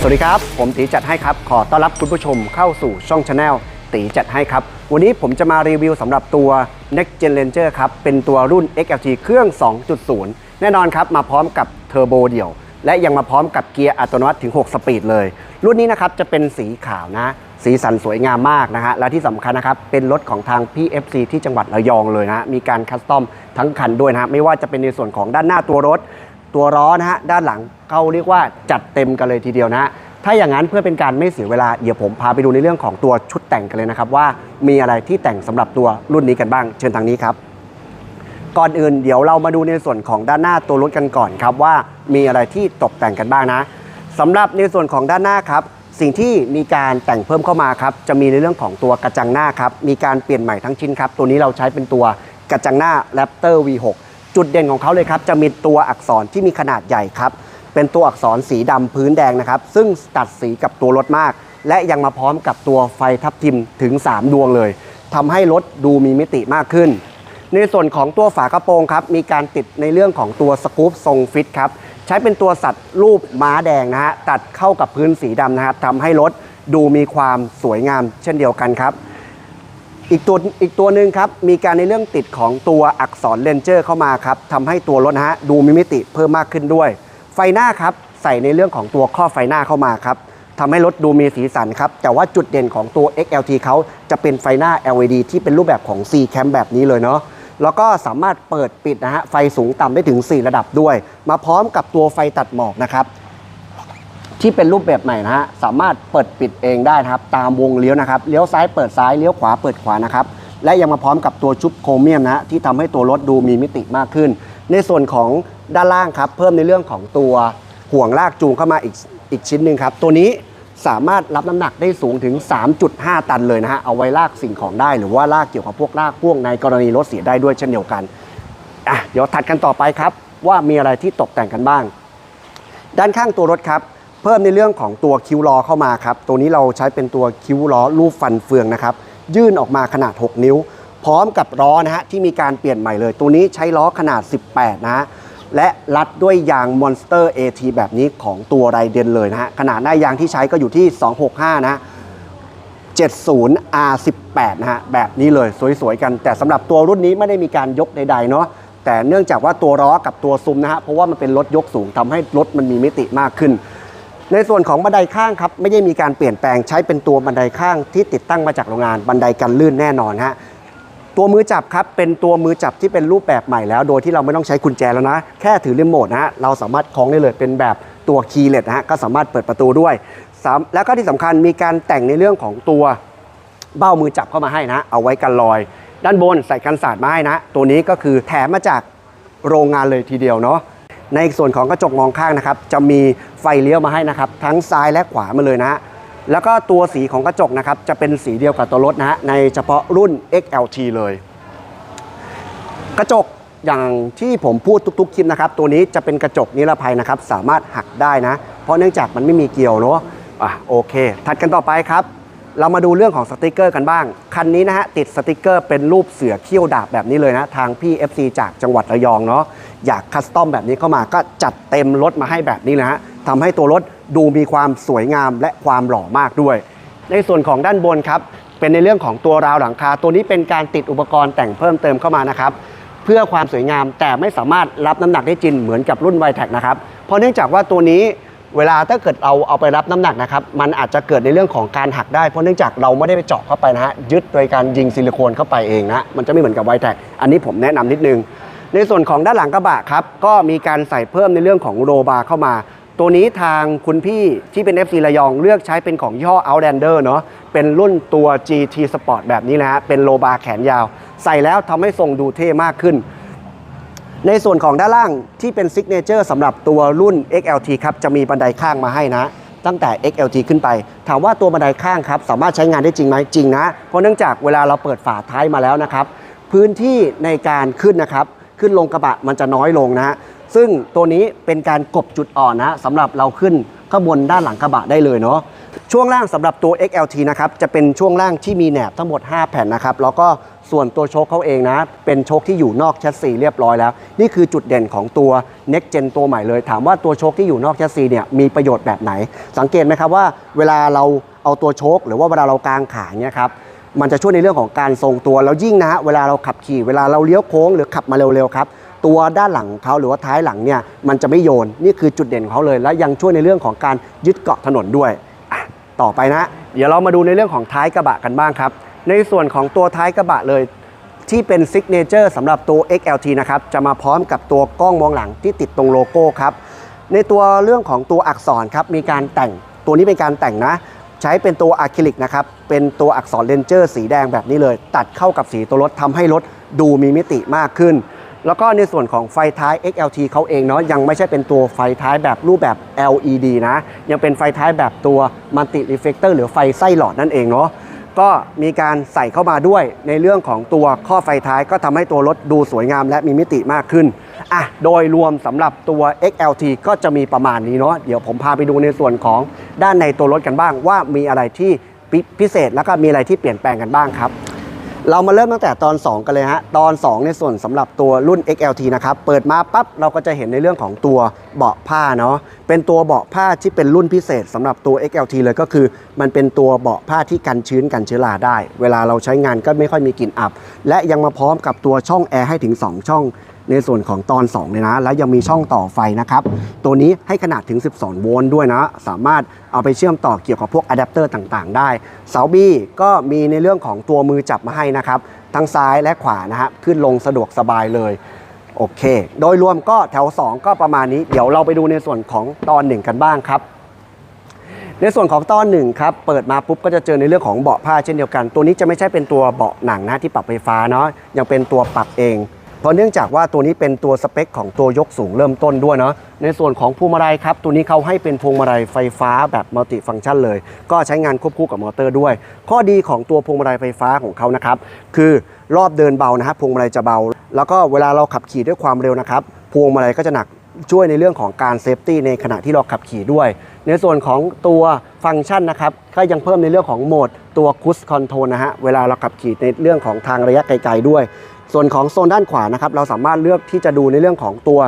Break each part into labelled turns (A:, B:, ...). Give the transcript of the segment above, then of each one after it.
A: สวัสดีครับ ผมตีจัดให้ครับ ขอต้อนรับคุณผู้ชมเข้าสู่ช่องชาแนลตีจัดให้ครับ วันนี้ผมจะมารีวิวสำหรับตัว Next Gen Ranger ครับ เป็นตัวรุ่น XLT เครื่อง 2.0 แน่นอนครับ มาพร้อมกับเทอร์โบเดี่ยว และยังมาพร้อมกับเกียร์อัตโนมัติถึง 6 สปีดเลย รุ่นนี้นะครับจะเป็นสีขาวนะ สีสันสวยงามมากนะฮะ และที่สำคัญนะครับ เป็นรถของทาง PFC ที่จังหวัดระยองเลยนะ มีการคัสตอมทั้งคันด้วยนะฮะไม่ว่าจะเป็นในส่วนของด้านหน้าตัวรถ ตัวล้อนะฮะด้านหลังเขาเรียกว่าจัดเต็มกันเลยทีเดียวนะ ถ้าอย่างนั้นเพื่อเป็นการไม่เสียเวลาเดี๋ยวผมพาไปดูในเรื่องของตัวชุดแต่งกันเลยนะครับว่ามีอะไรที่แต่งสำหรับตัวรุ่นนี้กันบ้าง เชิญทางนี้ครับ ก่อนอื่นเดี๋ยวเรามาดูในส่วนของด้านหน้าตัวรถกันก่อนครับว่ามีอะไรที่ตกแต่งกันบ้างนะสำหรับในส่วนของด้านหน้าครับสิ่งที่มีการแต่งเพิ่มเข้ามาครับจะมีในเรื่องของตัวกระจังหน้าครับมีการเปลี่ยนใหม่ทั้งชิ้นครับตัวนี้เราใช้เป็นตัวกระจังหน้า Raptor V6 จุดเด่นของเขาเลยครับ จะมีตัวอักษรที่มีขนาดใหญ่ครับ เป็นตัวอักษรสีดำพื้นแดงนะครับ ซึ่งตัดสีกับตัวรถมาก และยังมาพร้อมกับตัวไฟทับทิมถึง 3 ดวงเลยทำให้รถดูมีมิติมากขึ้น ในส่วนของตัวฝากระโปรงครับ มีการติดในเรื่องของตัวสกู๊ปทรงฟิตครับ ใช้เป็นตัวสัตว์รูปม้าแดงนะฮะตัดเข้ากับพื้นสีดำนะครับทำให้รถดูมีความสวยงามเช่นเดียวกันครับ อีกตัวอีกตัวหนึ่งครับ มีการในเรื่องติดของตัวอักษรเลนเจอร์เข้ามาครับทำให้ตัวรถนะฮะดูมีมิติเพิ่มมากขึ้นด้วย ไฟหน้าครับใส่ในเรื่องของตัวข้อไฟหน้าเข้ามาครับทำให้รถดูมีสีสันครับ แต่ว่าจุดเด่นของตัว XLT เขาจะเป็นไฟหน้า LED ที่เป็นรูปแบบของ C Cam แบบนี้เลยเนาะแล้วก็สามารถเปิดปิดนะฮะไฟสูงต่ำได้ถึง 4 ระดับด้วย มาพร้อมกับตัวไฟตัดหมอกนะครับ ที่เป็นรูปแบบใหม่นะฮะสามารถเปิดปิดเองได้นะครับ ตามวงเลี้ยวนะครับเลี้ยวซ้ายเปิดซ้ายเลี้ยวขวาเปิดขวานะครับและยังมาพร้อมกับตัวชุบโครเมียมนะฮะที่ทำให้ตัวรถดูมีมิติมากขึ้น ในส่วนของด้านล่างครับเพิ่มในเรื่องของตัวห่วงลากจูงเข้ามาอีกอีกชิ้นหนึ่งครับตัวนี้สามารถรับน้ำหนักได้สูงถึง 3.5 ตันเลยนะฮะเอาไว้ลากสิ่งของได้ หรือว่าลากเกี่ยวกับพวกลากพ่วงในกรณีรถเสียได้ด้วยเช่นเดียวกันอะเดี๋ยวถัดกันต่อไปครับ ว่ามีอะไรที่ตกแต่งกันบ้าง ด้านข้างตัวรถครับ เพิ่มในเรื่องของตัวคิ้วล้อเข้ามาครับ ตัวนี้เราใช้เป็นตัวคิ้วล้อรูปฟันเฟืองนะครับ ยื่นออกมาขนาด 6 นิ้ว พร้อมกับล้อนะฮะที่มีการเปลี่ยนใหม่เลย ตัวนี้ใช้ล้อขนาด 18 นะฮะ และรัดด้วยยาง Monster AT แบบนี้ของตัวไรเดนเลยนะฮะ ขนาดหน้ายางที่ใช้ก็อยู่ที่ 265 นะ 70 R18 นะฮะ แบบนี้เลยสวยๆกัน แต่สำหรับตัวรุ่นนี้ไม่ได้มีการยกใดๆเนาะแต่เนื่องจากว่าตัวล้อกับตัวซุ้มนะฮะ เพราะว่ามันเป็นรถยกสูงทำให้รถมันมีมิติมากขึ้น ในส่วนของบันไดข้างครับไม่ได้มีการเปลี่ยนแปลงใช้เป็นตัวบันไดข้างที่ติดตั้งมาจากโรงงานบันไดกันลื่นแน่นอนฮะตัวมือจับครับเป็นตัวมือจับที่เป็นรูปแบบใหม่แล้ว โดยที่เราไม่ต้องใช้กุญแจแล้วนะ แค่ถือรีโมทนะฮะเราสามารถคล้องได้เลยเป็นแบบตัวคีย์เลสนะฮะก็สามารถเปิดประตูด้วยแล้วก็ที่สำคัญมีการแต่งในเรื่องของตัวเบ้ามือจับเข้ามาให้นะ เอาไว้กันรอย ด้านบนใส่กันสาดมาให้นะ ตัวนี้ก็คือแถมมาจากโรงงานเลยทีเดียวเนาะ ในส่วนของกระจกมองข้างนะครับ จะมีไฟเลี้ยวมาให้นะครับ ทั้งซ้ายและขวามาเลยนะฮะแล้วก็ตัวสีของกระจกนะครับ จะเป็นสีเดียวกับตัวรถนะฮะในเฉพาะรุ่น XLT เลย กระจกอย่างที่ผมพูดทุกๆคลิปนะครับ ตัวนี้จะเป็นกระจกนิรภัยนะครับ สามารถหักได้นะ เพราะเนื่องจากมันไม่มีเกลียวเนาะอะโอเค ถัดกันต่อไปครับ เรามาดูเรื่องของสติกเกอร์กันบ้าง คันนี้นะฮะติดสติกเกอร์เป็นรูปเสือเขี้ยวดาบแบบนี้เลยนะ ทางพี่ FC จากจังหวัดระยองเนาะ อยากคัสตอมแบบนี้เข้ามาก็จัดเต็มรถมาให้แบบนี้นะฮะทำให้ตัวรถดูมีความสวยงามและความหล่อมากด้วย ในส่วนของด้านบนครับเป็นในเรื่องของตัวราวหลังคา ตัวนี้เป็นการติดอุปกรณ์แต่งเพิ่มเติมเข้ามานะครับเพื่อความสวยงามแต่ไม่สามารถรับน้ำหนักได้จริงเหมือนกับรุ่นไวแท็กนะครับเพราะเนื่องจากว่าตัวนี้เวลาถ้าเกิดเราเอาไปรับน้ำหนักนะครับ มันอาจจะเกิดในเรื่องของการหักได้ เพราะเนื่องจากเราไม่ได้ไปเจาะเข้าไปนะฮะยึดโดยการยิงซิลิโคนเข้าไปเองนะมันจะไม่เหมือนกับไวแท็กอันนี้ผมแนะนำนิดนึง ในส่วนของด้านหลังกระบะครับ ก็มีการใส่เพิ่มในเรื่องของโรบาร์เข้ามา ตัวนี้ทางคุณพี่ที่เป็น FC ระยองเลือกใช้เป็นของย่ห้อ Outlander เนาะเป็นรุ่นตัว GT Sport แบบนี้นะฮะเป็นโลบาร์แขนยาว ใส่แล้วทำให้ทรงดูเท่มากขึ้นในส่วนของด้านล่างที่เป็นซิกเนเจอร์สำหรับตัวรุ่น XLT ครับ จะมีบันไดข้างมาให้นะ ตั้งแต่ XLT ขึ้นไป ถามว่าตัวบันไดข้างครับ สามารถใช้งานได้จริงไหมจริงนะ เพราะเนื่องจากเวลาเราเปิดฝาท้ายมาแล้วนะครับ พื้นที่ในการขึ้นนะครับ ขึ้นลงกระบะมันจะน้อยลงนะฮะซึ่งตัวนี้เป็นการกบจุดอ่อนนะสำหรับเราขึ้นข้างบนด้านหลังกระบะได้เลยเนาะช่วงล่างสำหรับตัว XLT นะครับจะเป็นช่วงล่างที่มีแหนบทั้งหมด 5 แผ่นนะครับแล้วก็ส่วนตัวโชคเขาเองนะ เป็นโชคที่อยู่นอกแชสซีเรียบร้อยแล้ว นี่คือจุดเด่นของตัว Next Gen ตัวใหม่เลย ถามว่าตัวโชคที่อยู่นอกแชสซีเนี่ยมีประโยชน์แบบไหน สังเกตไหมครับว่าเวลาเราเอาตัวโชคหรือว่าเวลาเรากางขาเนี่ยครับ มันจะช่วยในเรื่องของการทรงตัวแล้วยิ่งนะฮะเวลาเราขับขี่เวลาเราเลี้ยวโค้งหรือขับมาเร็วๆครับตัวด้านหลังเขาหรือว่าท้ายหลังเนี่ยมันจะไม่โยนนี่คือจุดเด่นของเขาเลย และยังช่วยในเรื่องของการยึดเกาะถนนด้วยอะต่อไปนะ เดี๋ยวเรามาดูในเรื่องของท้ายกระบะกันบ้างครับ ในส่วนของตัวท้ายกระบะเลย ที่เป็นซิกเนเจอร์สำหรับตัว XLT นะครับจะมาพร้อมกับตัวกล้องมองหลังที่ติดตรงโลโก้ครับในตัวเรื่องของตัวอักษรครับมีการแต่งตัวนี้เป็นการแต่งนะ ใช้เป็นตัวอะคริลิกนะครับ เป็นตัวอักษรเลนเจอร์สีแดงแบบนี้เลย ตัดเข้ากับสีตัวรถทำให้รถดูมีมิติมากขึ้น แล้วก็ในส่วนของไฟท้าย XLT เขาเองเนาะยังไม่ใช่เป็นตัวไฟท้ายแบบรูปแบบ LED นะ ยังเป็นไฟท้ายแบบตัวมัลติรีเฟกเตอร์หรือไฟไส้หลอดนั่นเองเนาะ ก็มีการใส่เข้ามาด้วยในเรื่องของตัวข้อไฟท้ายก็ทำให้ตัวรถดูสวยงามและมีมิติมากขึ้นอะโดยรวมสำหรับตัว XLT ก็จะมีประมาณนี้เนาะเดี๋ยวผมพาไปดูในส่วนของด้านในตัวรถกันบ้าง ว่ามีอะไรที่พิพิเศษแล้วก็มีอะไรที่เปลี่ยนแปลงกันบ้างครับ เรามาเริ่มตั้งแต่ตอน 2 กันเลยฮะ ตอน 2 ในส่วนสำหรับตัวรุ่น XLT นะครับ เปิดมาปั๊บเราก็จะเห็นในเรื่องของตัวเบาะผ้าเนาะ เป็นตัวเบาะผ้าที่เป็นรุ่นพิเศษสำหรับตัว XLT เลยก็คือ มันเป็นตัวเบาะผ้าที่กันชื้นกันเชื้อราได้ เวลาเราใช้งานก็ไม่ค่อยมีกลิ่นอับ และยังมาพร้อมกับตัวช่องแอร์ให้ถึง 2 ช่อง ในส่วนของตอน2เลยนะ แล้วยังมีช่องต่อไฟนะครับ ตัวนี้ให้ขนาดถึง 12 โวลต์ด้วยนะ สามารถเอาไปเชื่อมต่อเกี่ยวกับพวกอะแดปเตอร์ต่างๆ ได้ เสาบี้ก็มีในเรื่องของตัวมือจับมาให้นะครับ ทั้งซ้ายและขวานะฮะ ขึ้นลงสะดวกสบายเลยโอเค โดยรวมก็แถว 2 ก็ประมาณนี้ เดี๋ยวเราไปดูในส่วนของตอน 1 กันบ้างครับ ในส่วนของตอนหนึ่งครับ เปิดมาปุ๊บก็จะเจอในเรื่องของเบาะผ้าเช่นเดียวกัน ตัวนี้จะไม่ใช่เป็นตัวเบาะหนังนะที่ปรับไฟฟ้าเนาะ ยังเป็นตัวปรับเอง เพราะเนื่องจากว่าตัวนี้เป็นตัวสเปคของตัวยกสูงเริ่มต้นด้วยเนาะในส่วนของพวงมาลัยครับ ตัวนี้เขาให้เป็นพวงมาลัยไฟฟ้าแบบมัลติฟังก์ชันเลย ก็ใช้งานควบคู่กับมอเตอร์ด้วย ข้อดีของตัวพวงมาลัยไฟฟ้าของเขานะครับ คือรอบเดินเบานะครับพวงมาลัยจะเบา แล้วก็เวลาเราขับขี่ด้วยความเร็วนะครับพวงมาลัยก็จะหนักช่วยในเรื่องของการเซฟตี้ในขณะที่เราขับขี่ด้วย ในส่วนของตัวฟังก์ชันนะครับก็ยังเพิ่มในเรื่องของโหมดตัวคุสคอนโทรลนะฮะเวลาเราขับขี่ในเรื่องของทางระยะไกลๆด้วย ส่วนของโซนด้านขวานะครับเราสามารถเลือกที่จะดูในเรื่องของตัว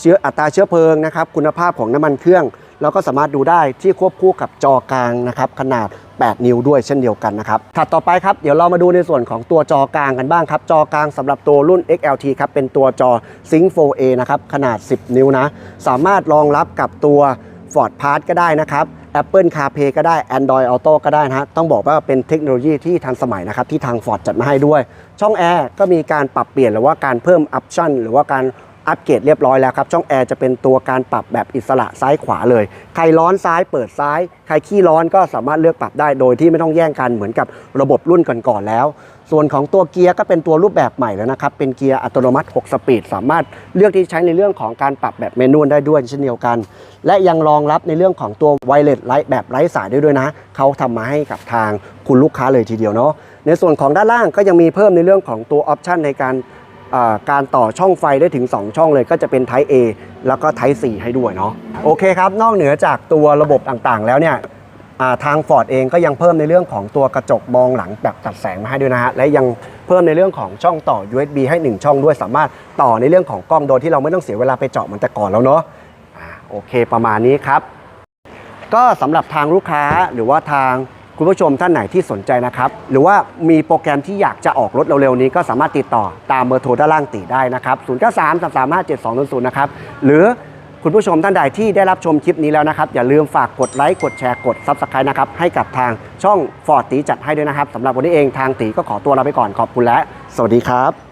A: เชื้ออัตราเชื้อเพลิงนะครับคุณภาพของน้ำมันเครื่องเราก็สามารถดูได้ที่ควบคู่กับจอกลางนะครับขนาด 8 นิ้วด้วยเช่นเดียวกันนะครับถัดต่อไปครับเดี๋ยวเรามาดูในส่วนของตัวจอกลางกันบ้างครับ จอกลางสำหรับตัวรุ่น XLT ครับเป็นตัวจอ Sync 4A นะครับขนาด 10 นิ้วนะสามารถรองรับกับตัว Ford Pass ก็ได้นะครับ Apple CarPlay ก็ได้ Android Auto ก็ได้นะฮะต้องบอกว่าเป็นเทคโนโลยีที่ทันสมัยนะครับที่ทาง Ford จัดมาให้ด้วย ช่องแอร์ก็มีการปรับเปลี่ยนหรือว่าการเพิ่มอ p ชั่นหรือว่าการ อัปเกรดเรียบร้อยแล้วครับ ช่องแอร์จะเป็นตัวการปรับแบบอิสระซ้ายขวาเลย ใครร้อนซ้ายเปิดซ้าย ใครขี้ร้อนก็สามารถเลือกปรับได้โดยที่ไม่ต้องแย่งกันเหมือนกับระบบรุ่นก่อนๆแล้ว ส่วนของตัวเกียร์ก็เป็นตัวรูปแบบใหม่แล้วนะครับ เป็นเกียร์อัตโนมัติ 6 สปีด สามารถเลือกที่ใช้ในเรื่องของการปรับแบบเมนูได้ด้วยเช่นเดียวกัน และยังรองรับในเรื่องของตัวไวเลสไลท์แบบไร้สายได้ด้วยนะ เขาทำมาให้กับทางคุณลูกค้าเลยทีเดียวเนาะ ในส่วนของด้านล่างก็ยังมีเพิ่มในเรื่องของตัวออปชันในการ การต่อช่องไฟได้ถึง 2 ช่องเลยก็จะเป็น Type A แล้วก็ Type C ให้ด้วยเนาะโอเคครับ นอกเหนือจากตัวระบบต่างๆ แล้วเนี่ยทาง Ford เองก็ยังเพิ่มในเรื่องของตัวกระจกมองหลังแบบตัดแสงมาให้ด้วยนะฮะและยังเพิ่มในเรื่องของช่องต่อ USB ให้ 1 ช่องด้วยสามารถต่อในเรื่องของกล้องโดยที่เราไม่ต้องเสียเวลาไปเจาะเหมือนแต่ก่อนแล้วเนาะโอเคประมาณนี้ครับ ก็สำหรับทางลูกค้าหรือว่าทาง คุณผู้ชมท่านไหนที่สนใจนะครับ หรือว่ามีโปรแกรมที่อยากจะออกรถเร็วๆนี้ก็สามารถติดต่อตามเบอร์โทรด้านล่างติได้นะครับ 0 9 3 3 3 5 7 2 0 0 นะครับ หรือคุณผู้ชมท่านใดที่ได้รับชมคลิปนี้แล้วนะครับ อย่าลืมฝากกดไลค์กดแชร์กด Subscribe นะครับ ให้กับทางช่องฟอร์ดตีจัดให้ด้วยนะครับสำหรับวันนี้เองทางตีก็ขอตัวลาไปก่อนขอบคุณและ สวัสดีครับ